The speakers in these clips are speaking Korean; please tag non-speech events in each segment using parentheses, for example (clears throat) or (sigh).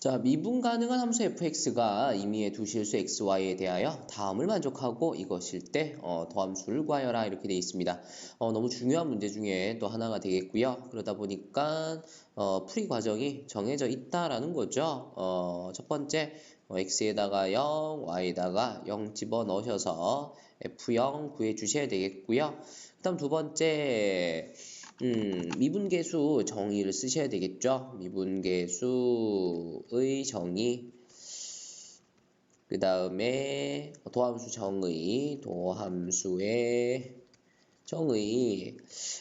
자, 미분 가능한 함수 fx가 임의의 두 실수 xy에 대하여 다음을 만족하고 이것일 때 어, 더함수를 구하여라 이렇게 되어 있습니다. 어, 너무 중요한 문제 중에 또 하나가 되겠고요. 그러다 보니까 어, 풀이 과정이 정해져 있다라는 거죠. 어, 첫 번째 어, x에다가 0, y에다가 0 집어 넣으셔서 f0 구해 주셔야 되겠고요. 그 다음 두 번째 음, 미분계수 정의를 쓰셔야 되겠죠. 미분계수의 정의. 그 다음에 도함수 정의, 도함수의 정의.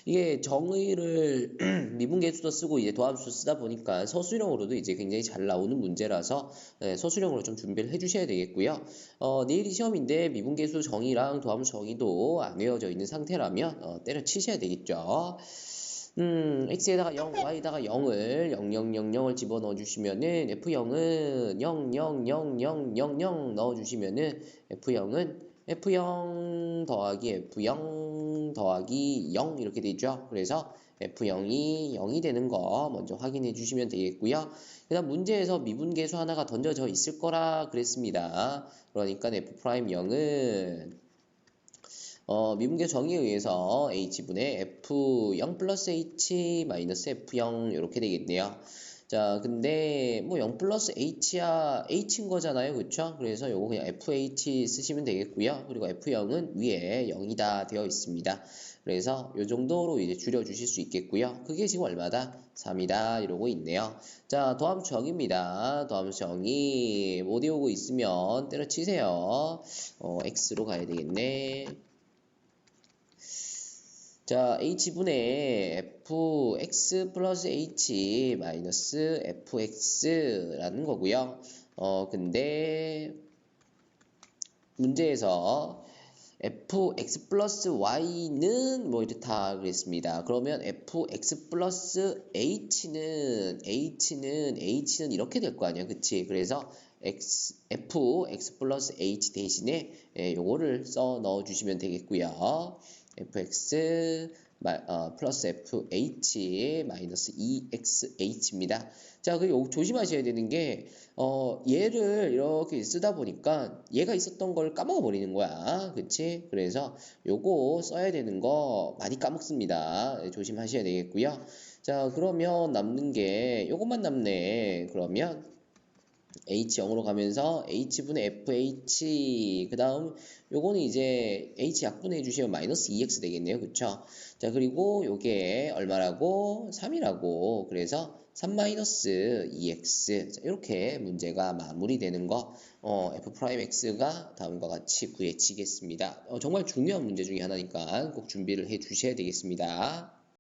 이게 정의를 (clears throat) 미분계수도 쓰고 이제 도함수 쓰다 보니까 서술형으로도 이제 굉장히 잘 나오는 문제라서 네, 서술형으로 좀 준비를 해주셔야 되겠고요. 어, 내일이 시험인데 미분계수 정의랑 도함수 정의도 안 외워져 있는 상태라면 어, 때려치셔야 되겠죠. 음, x에다가 0, y에다가 0을 0, 0, 0, 0을 집어넣어 주시면은 f0은 0, 0, 0, 0, 0, 0 넣어 주시면은 f0은 f0 더하기 f0 더하기 0 이렇게 되죠. 그래서 f0이 0이 되는 거 먼저 확인해 주시면 되겠고요. 그 다음 문제에서 미분계수 하나가 던져져 있을 거라 그랬습니다. 그러니까 f'0은 어, 미분계 정의에 의해서 h분의 f0 플러스 h 마이너스 f0 이렇게 되겠네요. 자, 근데 뭐 0 플러스 h야 h인 거잖아요. 그쵸? 그래서 요거 그냥 fh 쓰시면 되겠고요. 그리고 f0은 위에 0이다 되어 있습니다. 그래서 요 정도로 이제 줄여 주실 수 있겠고요. 그게 지금 얼마다? 3이다 이러고 있네요. 자, 더함수 정의입니다. 더함수 정의 못 외우고 있으면 때려치세요. 어, x로 가야 되겠네. 자, h분의 fx 플러스 h 마이너스 fx라는 거고요. 어, 근데 문제에서 fx 플러스 y는 뭐 이렇다 그랬습니다. 그러면 fx 플러스 h는 h는 h는 이렇게 될 거 아니야, 그치? 그래서 x f x 플러스 h 대신에 예, 요거를 써 넣어 주시면 되겠고요. Fx 어, 플러스 fh 마이너스 2xh입니다. 자, 그 조심하셔야 되는 게 어, 얘를 이렇게 쓰다 보니까 얘가 있었던 걸 까먹어 버리는 거야. 그치? 그래서 요거 써야 되는 거 많이 까먹습니다. 네, 조심하셔야 되겠고요. 자, 그러면 남는 게 요것만 남네. 그러면 H0으로 가면서 H분의 FH 그 다음 요거는 이제 H 약분해 주시면 마이너스 2X 되겠네요. 그쵸? 자 그리고 요게 얼마라고? 3이라고. 그래서 3 마이너스 2X 자, 이렇게 문제가 마무리되는 거 어, F'X가 다음과 같이 구해지겠습니다. 어, 정말 중요한 문제 중에 하나니까 꼭 준비를 해 주셔야 되겠습니다